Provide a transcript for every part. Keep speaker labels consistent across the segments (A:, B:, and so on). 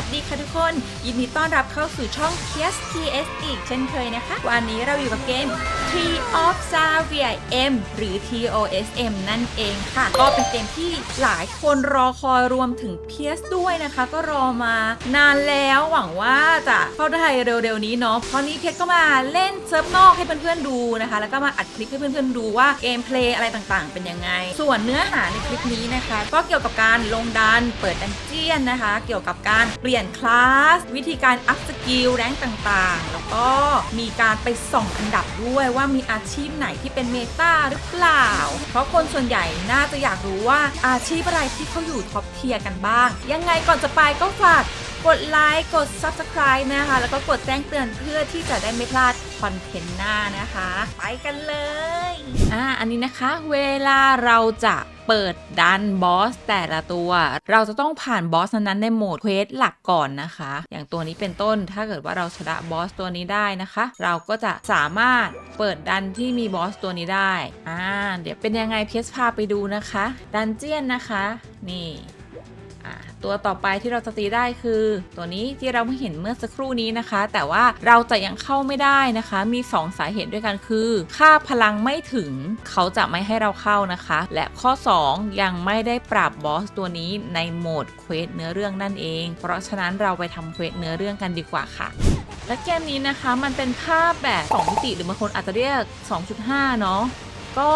A: วัสดีค่ะทุกคน ยินดีต้อนรับเข้าสู่ช่อง k s t s อีกเช่นเคยนะคะ วันนี้เราอยู่กับเกม Tree of Xavier M หรือ TOSM นั่นเองค่ะ ก็เป็นเกมที่หลายคนรอคอยรวมถึง PS ด้วยนะคะ ก็รอมานานแล้วหวังว่าจะเข้าไทยเร็วๆนี้เนาะเพราะนี้เพชรก็มาเล่นเซิร์ฟนอกให้เพื่อนๆดูนะคะ แล้วก็มาอัดคลิปให้เพื่อนๆดูว่าเกมเพลย์อะไรต่างๆ เป็นยังไง ส่วนเนื้อหาในคลิปนี้นะคะ ก็เกี่ยวกับการลงดันเปิดดันเจียนนะคะ เกี่ยวกับการเปลี่ยนคลาสวิธีการอัพสกิลแรงต่างๆ แล้วก็มีการไปส่องอันดับด้วยว่าว่ามีอาชีพไหนที่เป็นเมตาหรือเปล่า เพราะคนส่วนใหญ่น่าจะอยากรู้ว่าอาชีพอะไรที่เขาอยู่ท็อปเทียร์กันบ้าง ยังไงก่อนจะไปก็ฝากกดไลค์ กด Subscribe นะคะ แล้วก็กดแจ้งเตือนเพื่อที่จะได้ไม่พลาดคอนเทนต์หน้านะคะ ไปกันเลย อ่า อันนี้นะคะ เวลาเราจะ เปิดดันบอสแต่ละตัว เราจะต้องผ่านบอสนั้นในโหมดเควสหลักก่อนนะคะ อย่างตัวนี้เป็นต้นถ้าเกิดว่าเราชนะบอสตัวนี้ได้นะคะ เราก็จะสามารถเปิดดันที่มีบอสตัวนี้ได้อ่าเดี๋ยวเป็นยังไงเพียสพาไปดูนะคะ ดันเจียนนะคะ นี่ ตัวต่อไปที่เราจะตีได้คือ ตัวนี้ที่เราเพิ่งเห็นเมื่อสักครู่นี้นะคะ แต่ว่าเราจะยังเข้าไม่ได้นะคะ มี 2 สาเหตุด้วยกันคือ ค่าพลังไม่ถึงเขาจะไม่ให้เราเข้านะคะ และข้อ 2 ยังไม่ได้ปรับบอสตัวนี้ในโหมดเควสเนื้อเรื่องนั่นเอง เพราะฉะนั้นเราไปทำเควสเนื้อเรื่องกันดีกว่าค่ะและเกมนี้นะคะมันเป็นภาพแบบ 2 มิติหรือบางคนอาจจะเรียก 2.5 เนาะ ก็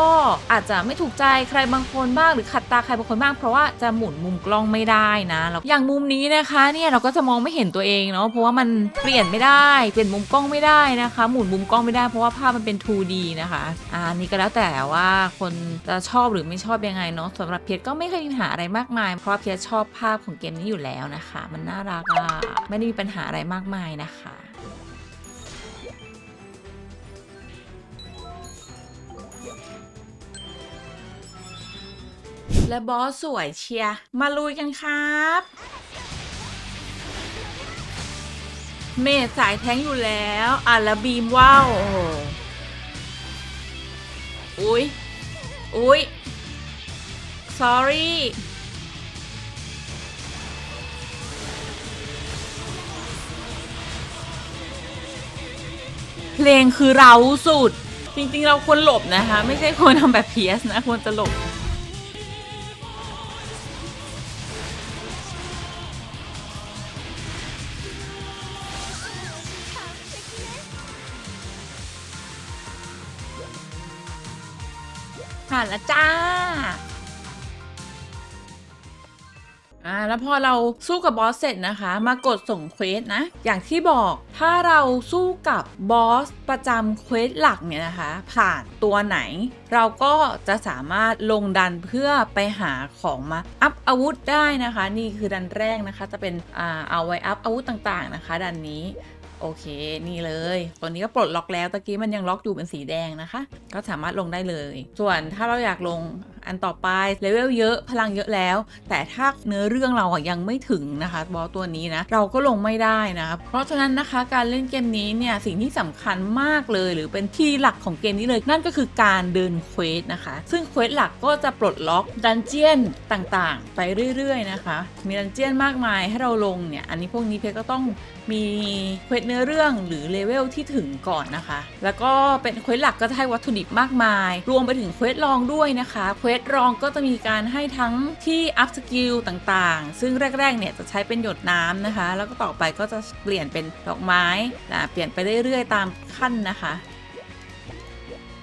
A: อาจจะไม่ถูกใจใครบางคนบ้างหรือขัดตาใครบางคนบ้างเพราะว่าจะหมุนมุมกล้องไม่ได้นะแล้วอย่างมุมนี้นะคะเนี่ยเราก็จะมองไม่เห็นตัวเองเนาะเพราะว่ามันเปลี่ยนไม่ได้เปลี่ยนมุมกล้องไม่ได้นะคะ หมุนมุมกล้องไม่ได้เพราะว่าภาพมันเป็น 2D นะคะอ่านี่ก็แล้วแต่ว่าคนจะชอบหรือไม่ชอบยังไงเนาะสำหรับเพียรก็ไม่เคยมีปัญหาอะไรมากมาย เพราะเพียรชอบภาพของเกมนี้อยู่แล้วนะคะ มันน่ารักอะไม่ได้มีปัญหาอะไรมากมายนะคะ และบอสสวยเชียมาลุยกันครับ เมดสายแท้งอยู่แล้วอะแล้วบีมว้าวอุ๊ยอุ๊ย sorry เพลงคือเราสุด จริงๆเราควรหลบนะคะ ไม่ใช่ควรทำแบบเพียสนะ ควรจะหลบานแล้วจ้าอ่าแล้วพอเราสู้กับบอสเสร็จนะคะ มากดส่งเควสนะ อย่างที่บอกถ้าเราสู้กับบอสประจำเควสหลักเนี่ยนะคะ ผ่านตัวไหน เราก็จะสามารถลงดันเพื่อไปหาของมาอัพอาวุธได้นะคะ นี่คือดันแรกนะคะ จะเป็นอ่าเอาไว้อัพอาวุธต่างๆนะคะ ดันนี้ โอเค นี่เลยตัวนี้ก็ปลดล็อกแล้วตะกี้มันยังล็อกอยู่เป็นสีแดงนะคะ ก็สามารถลงได้เลย ส่วนถ้าเราอยากลงอันต่อไปเลเวลเยอะพลังเยอะแล้ว แต่ถ้าเนื้อเรื่องเราอะยังไม่ถึงนะคะบอสตัวนี้นะเราก็ลงไม่ได้นะคะเพราะฉะนั้นนะคะการเล่นเกมนี้เนี่ยสิ่งที่สำคัญมากเลย หรือเป็นที่หลักของเกมนี้เลย นั่นก็คือการเดินเควสนะคะ ซึ่งเควสหลักก็จะปลดล็อกดันเจียนต่างๆ ไปเรื่อย ๆ นะคะ มีดันเจียนมากมายให้เราลงเนี่ยอันนี้พวกนี้เพชรก็ต้องมีเควสเนื้อเรื่องหรือเลเวลที่ถึงก่อนนะคะ แล้วก็เป็นเควสหลักก็จะให้วัตถุดิบมากมาย รวมไปถึงเควสรองด้วยนะคะเควสรองก็จะมีการให้ทั้งที่อัพสกิลต่างๆ ซึ่งแรกๆเนี่ยจะใช้เป็นหยดน้ำนะคะ แล้วก็ต่อไปก็จะเปลี่ยนเป็นดอกไม้เปลี่ยนไปเรื่อยๆ ตามขั้นนะคะ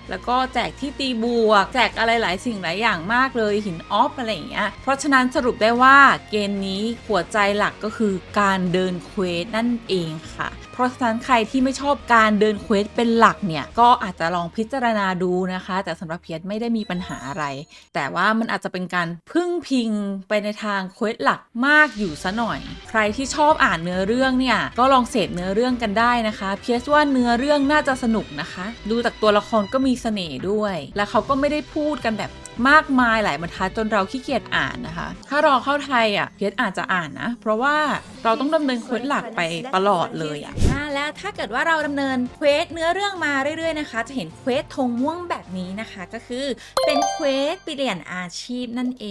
A: แล้วก็แจกที่ตีบวก แจกอะไรหลายสิ่งหลายอย่างมากเลยหินออฟอะไรอย่างเงี้ยเพราะฉะนั้นสรุปได้ว่าเกมนี้หัวใจหลักก็คือการเดินเควสนั่นเองค่ะ ราะฉะนั้นใครที่ไม่ชอบการเดินเควสเป็นหลักเนี่ย ก็อาจจะลองพิจารณาดูนะคะ แต่สำหรับเพียรไม่ได้มีปัญหาอะไร แต่ว่ามันอาจจะเป็นการพึ่งพิงไปในทางเควสหลักมากอยู่ซะหน่อย ใครที่ชอบอ่านเนื้อเรื่องเนี่ยก็ลองเสพเนื้อเรื่องกันได้นะคะเพียสว่าเนื้อเรื่องน่าจะสนุกนะคะ ดูจากตัวละครก็มีเสน่ห์ด้วย และเขาก็ไม่ได้พูดกันแบบมากมายหลายบรรทัดจนเราขี้เกียจอ่านนะคะ ถ้ารอเข้าไทยอะเพชรอาจจะอ่านนะ เพราะว่าเราต้องดำเนินเควสหลักไปตลอดเลยอะ แล้วถ้าเกิดว่าเราดำเนินเควสเนื้อเรื่องมาเรื่อยๆนะคะ จะเห็นเควสธงม่วงแบบนี้นะคะ ก็คือเป็นเควสเปลี่ยนอาชีพนั่นเอ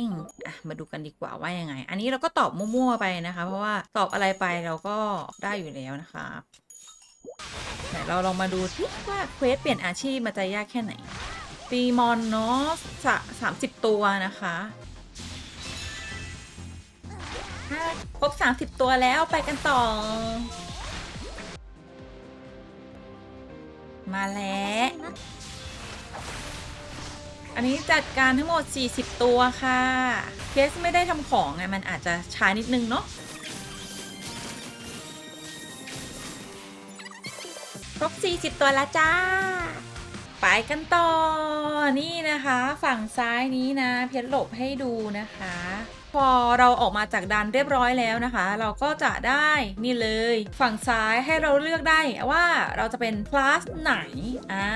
A: งอะมาดูกันดีกว่าว่ายังไง อันนี้เราก็ตอบมั่วๆไปนะคะ เพราะว่าตอบอะไรไปเราก็ได้อยู่แล้วนะคะไหนเราลองมาดูที่ว่าเควสเปลี่ยนอาชีพมันจะยากแค่ไหนตีมอนเนาะสามสิบตัวนะคะอะครบ 30 ตัวแล้วไปกันต่อ มาแล้ว อันนี้จัดการทั้งหมด 40 ตัวค่ะเคสไม่ได้ทำของไงมันอาจจะช้านิดนึงเนาะครบ 40 ตัวแล้วจ้า ไปกันต่อ นี่นะคะ ฝั่งซ้ายนี้นะ เพชรหลบให้ดูนะคะ พอเราออกมาจากดันเรียบร้อยแล้วนะคะ เราก็จะได้นี่เลย ฝั่งซ้ายให้เราเลือกได้ว่าเราจะเป็นคลาสไหนอ่า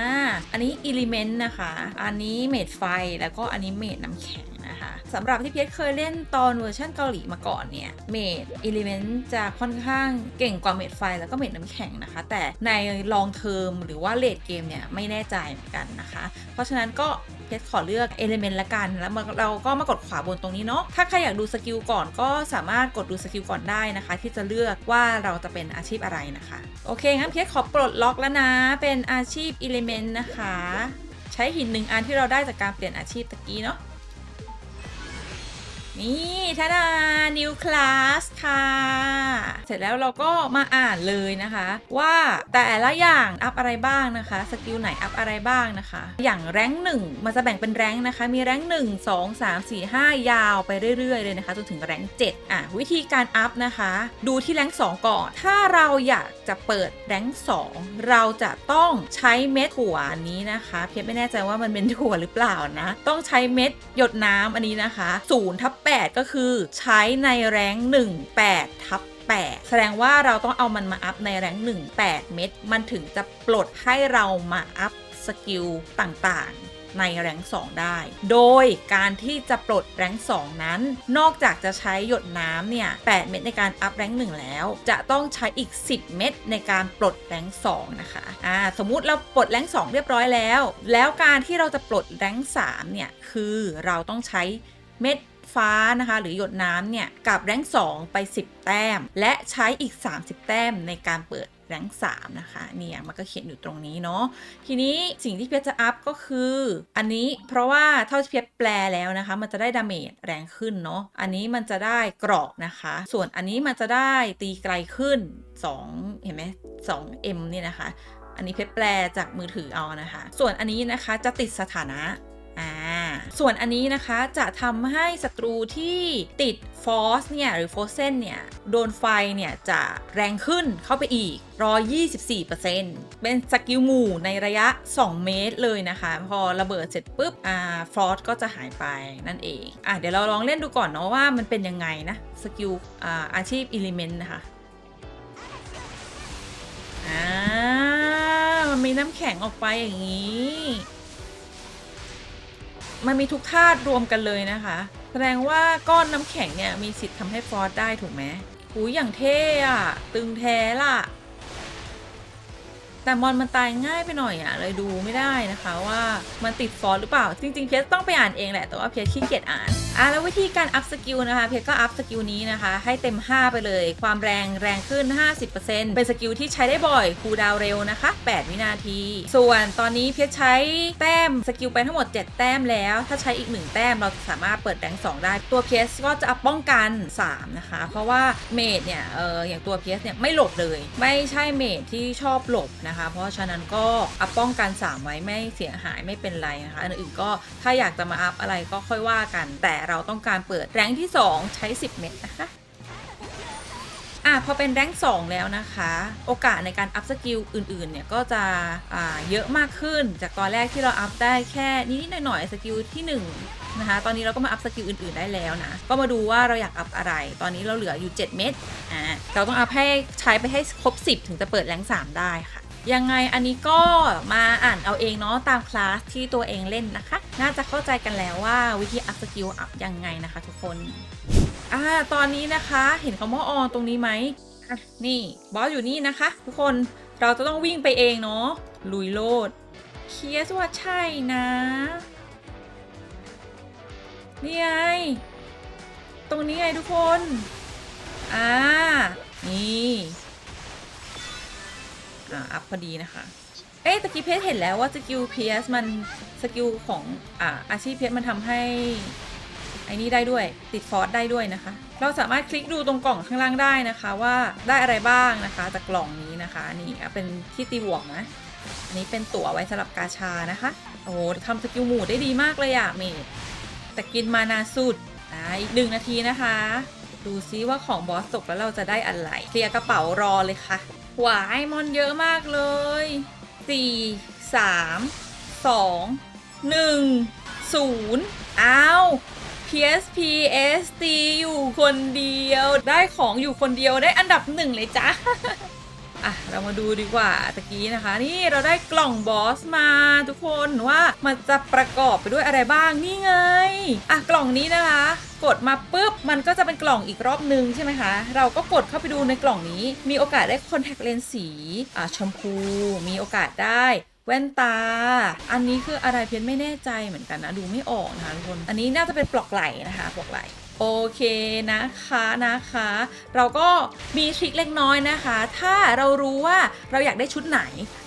A: อันนี้ Element นะคะ อันนี้เมดไฟแล้วก็อันนี้เมดน้ำแข็ง นะคะสำหรับที่เพชรเคยเล่นตอนเวอร์ชันเกาหลีมาก่อนเนี่ยเมด Element จะค่อนข้างเก่งกว่าเมดไฟแล้วก็เมดน้ำแข็งนะคะ แต่ในลองเทอมหรือว่าเลดเกมเนี่ยไม่แน่ใจเหมือนกันนะคะ เพราะฉะนั้นก็เพชรขอเลือก Element ละกัน แล้วเราก็มากดขวาบนตรงนี้เนาะ ถ้าใครอยากดูสกิลก่อนก็สามารถกดดูสกิลก่อนได้นะคะ ที่จะเลือกว่าเราจะเป็นอาชีพอะไรนะคะ โอเคงั้นเพชรขอปลดล็อกแล้วนะ เป็นอาชีพ Element นะคะ ใช้หินหนึ่งอันที่เราได้จากการเปลี่ยนอาชีพตะกี้เนาะ นี่ทาดา New Class ค่ะ เสร็จแล้วเราก็มาอ่านเลยนะคะ ว่าแต่ละอย่างอัพอะไรบ้างนะคะ สกิลไหนอัพอะไรบ้างนะคะ อย่างแรงหนึ่งมันจะแบ่งเป็นแรงนะคะ มีแรงหนึ่งสองสามสี่ห้ายาวไปเรื่อยๆ เลยนะคะ จนถึงแรงเจ็ดอะ วิธีการอัพนะคะ ดูที่แรงสองก่อน ถ้าเราอยากจะเปิดแรงสองเราจะต้องใช้เม็ดถั่วนนี้นะคะ เพียรไม่แน่ใจว่ามันเป็นถั่วหรือเปล่านะ ต้องใช้เม็ดหยดน้ำอันนี้นะคะ0ทับ8 ก็คือใช้ในแรง1 8ทับ8แสดงว่าเราต้องเอามันมาอัพในแรง1 8 เม็ดมันถึงจะปลดให้เรามาอัพสกิลต่างๆ ในแรง2ได้ โดยการที่จะปลดแรง2นั้น นอกจากจะใช้หยดน้ำเนี่ย 8 เม็ดในการอัพแรง1แล้ว จะต้องใช้อีก 10 เม็ดในการปลดแรง2นะคะ อ่า สมมุติเราปลดแรง2 เรียบร้อยแล้ว แล้วการที่เราจะปลดแรง3เนี่ย คือเราต้องใช้เม็ด ฟ้านะคะ หรือหยดน้ำเนี่ยกับแรง2ไป 10 แต้ม และใช้อีก 30 แต้มในการเปิดแรง3นะคะเนี่ยมันก็เขียนอยู่ตรงนี้เนาะทีนี้สิ่งที่เพียจะอัพก็คือ อันนี้เพราะว่าเท่าที่เพียแปลแล้วนะคะ มันจะได้ดาเมจแรงขึ้นเนาะอันนี้มันจะได้เกราะนะคะ ส่วนอันนี้มันจะได้ตีไกลขึ้น 2 เห็นไหม2 m นี่นะคะ อันนี้เพชรแปลจากมือถือเอานะคะ ส่วนอันนี้นะคะจะติดสถานะ ส่วนอันนี้นะคะจะทำให้ศัตรูที่ติดฟอสเนี่ยหรือโฟเซนเนี่ยโดนไฟเนี่ยจะแรงขึ้นเข้าไปอีก 124%เป็นสกิลหมู่ในระยะ 2 เมตรเลยนะคะ พอระเบิดเสร็จปุ๊บอ่าฟอสก็จะหายไปนั่นเองอะเดี๋ยวเราลองเล่นดูก่อนเนาะว่ามันเป็นยังไงนะสกิลอ่าอาชีพอิเลเมนต์นะคะอ่ามันมีน้ำแข็งออกไปอย่างนี้ มันมีทุกธาตุรวมกันเลยนะคะ แสดงว่าก้อนน้ำแข็งเนี่ยมีสิทธิ์ทำให้ฟอสได้ถูกไหมหูยอย่างเท่อะตึงแท้ล่ะ แต่มอนมันตายง่ายไปหน่อยอะเลยดูไม่ได้นะคะว่ามันติดฟอสหรือเปล่า จริงๆ เพชรต้องไปอ่านเองแหละ แต่ว่าเพชรขี้เกียจอ่านอะแล้ววิธีการอัพสกิลนะคะ เพชรก็อัพสกิลนี้นะคะ ให้เต็ม 5 ไปเลย ความแรงแรงขึ้น 50%เป็นสกิลที่ใช้ได้บ่อยคูดาวเร็วนะคะ 8 วินาที ส่วนตอนนี้เพชรใช้แต้มสกิลไปทั้งหมด 7 แต้มแล้ว ถ้าใช้อีก 1 แต้มเราสามารถเปิดแรง2 ได้ ตัวเพชรก็จะอัพป้องกัน 3 นะคะ เพราะว่าเมดเนี่ยเอออย่างตัวเพชรเนี่ยไม่หลบเลย ไม่ใช่เมดที่ชอบหลบนะคะ เพราะฉะนั้นก็อัพป้องกัน 3 ไว้ไม่เสียหายไม่เป็นไรนะคะอันอื่นก็ถ้าอยากจะมาอัพอะไรก็ค่อยว่ากันแต่เราต้องการเปิดแรงที่ 2 ใช้ 10 เม็ดนะคะอะพอเป็นแรงค์2แล้วนะคะ โอกาสในการอัพสกิลอื่นๆเนี่ยก็จะอ่าเยอะมากขึ้น จากตอนแรกที่เราอัพได้แค่นิดๆหน่อยๆสกิลที่1นะคะตอนนี้เราก็มาอัพสกิลอื่นๆได้แล้วนะ ก็มาดูว่าเราอยากอัพอะไร ตอนนี้เราเหลืออยู่ 7 เม็ดอ่าเราต้องอัพให้ใช้ไปให้ครบ 10 ถึงจะเปิดแรง3ได้ค่ะ ยังไงอันนี้ก็มาอ่านเอาเองเนาะตามคลาสที่ตัวเองเล่นนะคะ น่าจะเข้าใจกันแล้วว่าวิธีอัพสกิลอัพยังไงนะคะทุกคน อ่า ตอนนี้นะคะเห็นคำว่าออนตรงนี้ไหมอะนี่บอสอยู่นี่นะคะ ทุกคนเราจะต้องวิ่งไปเองเนาะลุยโลดเคียสว่าใช่นะ นี่ไง ตรงนี้ไงทุกคน อ่า นี่ อ่า อัพพอดีนะคะ เอ๊ะตะกี้เพชรเห็นแล้วว่าสกิลเพียสมันสกิลของอ่าอาชีพเพชรมันทำให้ไอ้นี่ได้ด้วยติดฟอสได้ด้วยนะคะ เราสามารถคลิกดูตรงกล่องข้างล่างได้นะคะ ว่าได้อะไรบ้างนะคะจากกล่องนี้นะคะนี่เป็นที่ตีบวกนะอันนี้เป็นตั๋วไว้สำหรับกาชานะคะ โอ้โหทำสกิลหมู่ได้ดีมากเลยอะเมดแต่กินมานาสุดอ่าอีกหนึ่งนาทีนะคะ ดูซิว่าของบอสตกแล้วเราจะได้อะไรเคลียร์กระเป๋ารอเลยค่ะหวายมอนเยอะมากเลย 4 3 2 1 0อ้าว PSP SD อยู่คนเดียว ได้ของอยู่คนเดียวได้อันดับหนึ่งเลยจ้ะ อะเรามาดูดีกว่าตะกี้นะคะ นี่เราได้กล่องบอสมาทุกคนว่ามันจะประกอบไปด้วยอะไรบ้างนี่ไงอะกล่องนี้นะคะ กดมาปุ๊บมันก็จะเป็นกล่องอีกรอบนึงใช่ไหมคะ เราก็กดเข้าไปดูในกล่องนี้ มีโอกาสได้คอนแทคเลนส์สีอะชมพู มีโอกาสได้แว่นตา อันนี้คืออะไรเพียนไม่แน่ใจเหมือนกันนะ ดูไม่ออกนะคะทุกคน อันนี้น่าจะเป็นปลอกไหลนะคะปลอกไหล โอเคนะคะนะคะ เราก็มีทริคเล็กน้อยนะคะ ถ้าเรารู้ว่าเราอยากได้ชุดไหน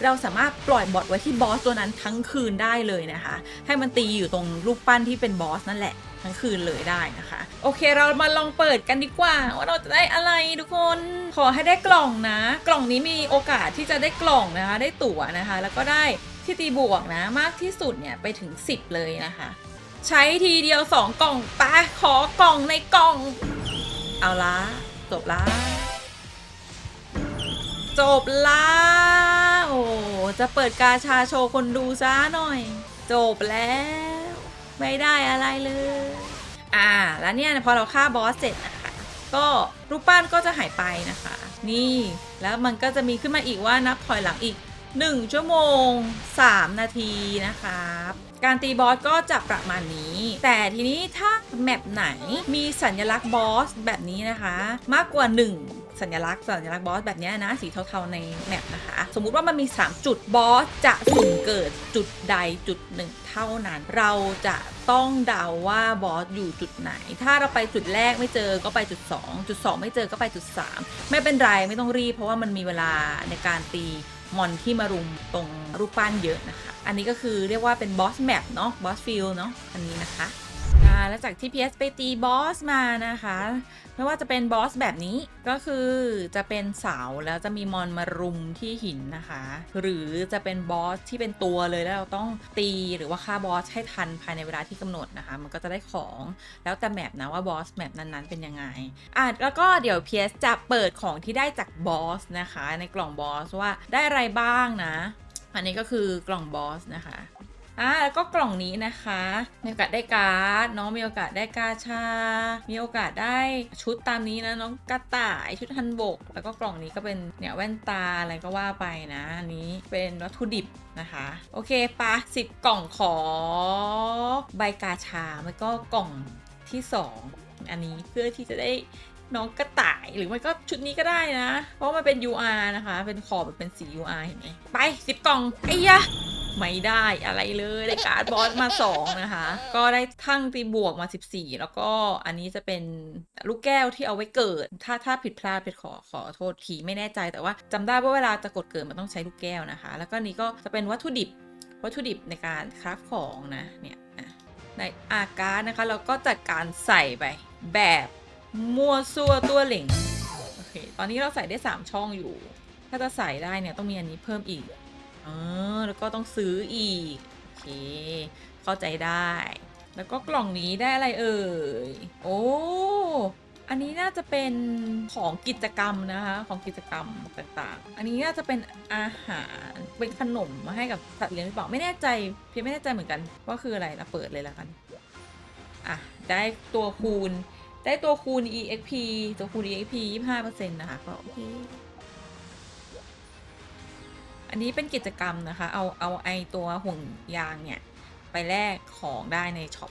A: เราสามารถปล่อยบอทไว้ที่บอสตัวนั้นทั้งคืนได้เลยนะคะ ให้มันตีอยู่ตรงรูปปั้นที่เป็นบอสนั่นแหละทั้งคืนเลยได้นะคะ โอเคเรามาลองเปิดกันดีกว่า ว่าเราจะได้อะไรทุกคนขอให้ได้กล่องนะ กล่องนี้มีโอกาสที่จะได้กล่องนะคะ ได้ตั๋วนะคะ แล้วก็ได้ที่ตีบวกนะมากที่สุดเนี่ยไปถึง 10 เลยนะคะ ใช้ทีเดียว2กล่องไปะขอกล่องในกล่อง เอาละจบละจบละโอ้จะเปิดกาชาโชว์คนดูซะหน่อย จบแล้ว ไม่ได้อะไรเลย อ่า แล้วเนี่ยพอเราฆ่าบอสเสร็จนะคะ ก็รูปปั้นก็จะหายไปนะคะ นี่แล้วมันก็จะมีขึ้นมาอีกว่านับถอยหลังอีก 1 ชั่วโมง 3 นาทีนะครับการตีบอสก็จะประมาณนี้ แต่ทีนี้ถ้าแมปไหนมีสัญลักษณ์บอสแบบนี้นะคะ มากกว่า 1สัญลักษณ์สัญลักษณ์บอสแบบนี้นะสีเทาๆในแมปนะคะ สมมุติว่ามันมี 3 จุดบอสจะสุ่มเกิดจุดใดจุดหนึ่งเท่านั้น เราจะต้องเดาว่าบอสอยู่จุดไหน ถ้าเราไปจุดแรกไม่เจอก็ไปจุด 2 จุด 2 ไม่เจอก็ไปจุด 3 ไม่เป็นไรไม่ต้องรีบเพราะว่ามันมีเวลาในการตี มอนที่มารุมตรงรูปปั้นเยอะนะคะ อันนี้ก็คือเรียกว่าเป็นบอสแมปเนาะบอสฟิลเนาะอันนี้นะคะาแล้วจากที่ PS ไปตีบอสมานะคะ ไม่ว่าจะเป็นบอสแบบนี้ก็คือจะเป็นเสาแล้วจะมีมอนมารุมที่หินนะคะ หรือจะเป็นบอสที่เป็นตัวเลยแล้วเราต้องตีหรือว่าฆ่าบอสให้ทันภายในเวลาที่กำหนดนะคะ มันก็จะได้ของแล้วแต่แมปนะว่าบอสแมปนั้นๆเป็นยังไงอะแล้วก็เดี๋ยว PS จะเปิดของที่ได้จากบอสนะคะ ในกล่องบอสว่าได้อะไรบ้างนะ อันนี้ก็คือกล่องบอสนะคะ อ่าแล้วก็กล่องนี้นะคะ มีโอกาสได้การ์ดเนาะมีโอกาสได้กาชา มีโอกาสได้ชุดตามนี้นะน้องกระต่ายชุดฮันบก แล้วก็กล่องนี้ก็เป็นเนี่ยแว่นตาอะไรก็ว่าไปนะอันนี้เป็นวัตถุดิบนะคะ โอเคปะสิบกล่องขอใบกาชาแล้วก็กล่องที่สองอันนี้เพื่อที่จะได้ น้องกระต่ายหรือไม่ก็ชุดนี้ก็ได้นะ เพราะมันเป็น UR นะคะ เป็นขอบแบบเป็นสี UR เห็นไหมไปสิบกล่องไอ้ยะไม่ได้อะไรเลยได้การ์ดบอสมา2นะคะ ก็ได้ทั้งตีบวกมา 14 แล้วก็อันนี้จะเป็นลูกแก้วที่เอาไว้เกิด ถ้าถ้าผิดพลาดเพชรขอขอโทษทีไม่แน่ใจแต่ว่าจำได้ว่าเวลาจะกดเกิดมันต้องใช้ลูกแก้วนะคะ แล้วก็นี้ก็จะเป็นวัตถุดิบวัตถุดิบในการคราฟของนะเนี่ยในอาการดนะคะเราก็จัดการใส่ไปแบบ มั่วซั่วตัวเหล่งโอเค ตอนนี้เราใส่ได้ 3 ช่องอยู่ ถ้าจะใส่ได้เนี่ยต้องมีอันนี้เพิ่มอีกเออแล้วก็ต้องซื้ออีก โอเค เข้าใจได้ แล้วก็กล่องนี้ได้อะไรเอ่ย โอ้อันนี้น่าจะเป็นของกิจกรรมนะคะ ของกิจกรรมต่างๆ อันนี้น่าจะเป็นอาหารเป็นขนมมาให้กับสัตว์เลี้ยงหรือเปล่าไม่แน่ใจเพียงไม่แน่ใจเหมือนกันว่าคืออะไรนะเปิดเลยละกัน อะ ได้ตัวคูณ ได้ตัวคูณ exp ตัวคูณ exp 25%นะคะก็โอเคอันนี้เป็นกิจกรรมนะคะ เอาเอาไอตัวห่วงยางเนี่ย ไปไปแลกของได้ในช็อป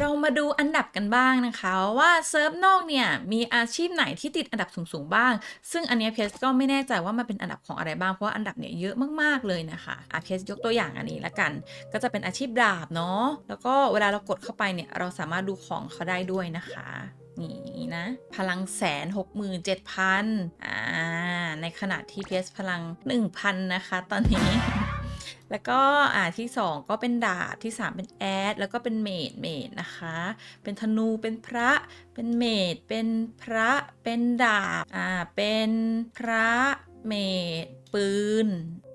A: เรามาดูอันดับกันบ้างนะคะว่าเซิร์ฟนอกเนี่ยมีอาชีพไหนที่ติดอันดับสูงๆบ้าง ซึ่งอันนี้เพสก็ไม่แน่ใจว่ามันเป็นอันดับของอะไรบ้างเพราะว่าอันดับเนี่ยเยอะมากๆเลยนะคะอะเพสยกตัวอย่างอันนี้ละกัน ก็จะเป็นอาชีพดาบเนาะแล้วก็เวลาเรากดเข้าไปเนี่ยเราสามารถดูของเขาได้ด้วยนะคะนี่นะ พลังแสนหกหมื่นเจ็ดพันอ่าในขณะที่เพสพลังหนึ่งพันนะคะ ตอนนี้ แล้วก็อ่าที่2ก็เป็นดาบที่3เป็นแอดแล้วก็เป็นเมดเมดนะคะ เป็นธนูเป็นพระ เป็นเมดเป็นพระเป็นดาบอ่าเป็นพระเมดปืน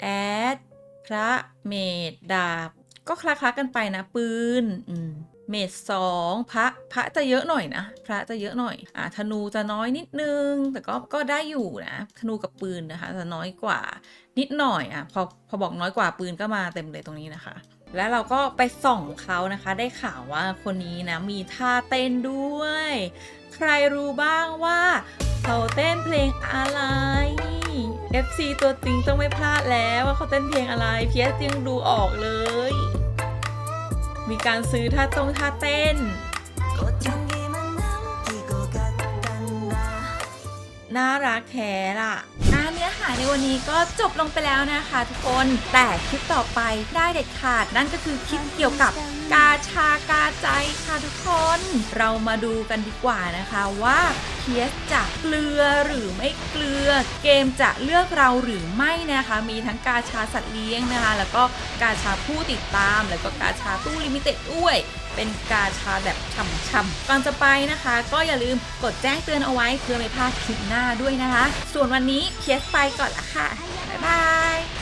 A: แอดพระเมดดาบ ก็คล้าๆกันไปนะปืนอืม เมดสองพระพระจะเยอะหน่อยนะ พระจะเยอะหน่อยอ่าธนูจะน้อยนิดนึง แต่ก็ก็ได้อยู่นะธนูกับปืนนะคะจะน้อยกว่านิดหน่อยอะพอพอบอกน้อยกว่าปืนก็มาเต็มเลยตรงนี้นะคะ แล้วเราก็ไปส่องเขานะคะ ได้ข่าวว่าคนนี้นะมีท่าเต้นด้วย ใครรู้บ้างว่าเขาเต้นเพลงอะไร FC ตัวจริงต้องไม่พลาดแล้วว่าเขาเต้นเพลงอะไร เพียสยังดูออกเลย มีการซื้อท่าตรงท่าเต้น น่ารักแท้ล่ะนะเนื้อหาในวันนี้ก็จบลงไปแล้วนะคะทุกคน แต่คลิปต่อไปได้เด็ดขาดนั่นก็คือคลิปเกี่ยวกับ กาชากาใจค่ะทุกคน เรามาดูกันดีกว่านะคะว่าเพียสจะเกลือหรือไม่เกลือ เกมจะเลือกเราหรือไม่นะคะ มีทั้งกาชาสัตว์เลี้ยงนะคะ แล้วก็กาชาผู้ติดตาม แล้วก็กาชาตู้ลิมิเต็ดด้วยเป็นกาชาแบบฉ่ำๆ ก่อนจะไปนะคะ ก็อย่าลืมกดแจ้งเตือนเอาไว้เพื่อไม่พลาดคลิปหน้าด้วยนะคะ ส่วนวันนี้เพียสไปก่อนละค่ะ บ๊ายบาย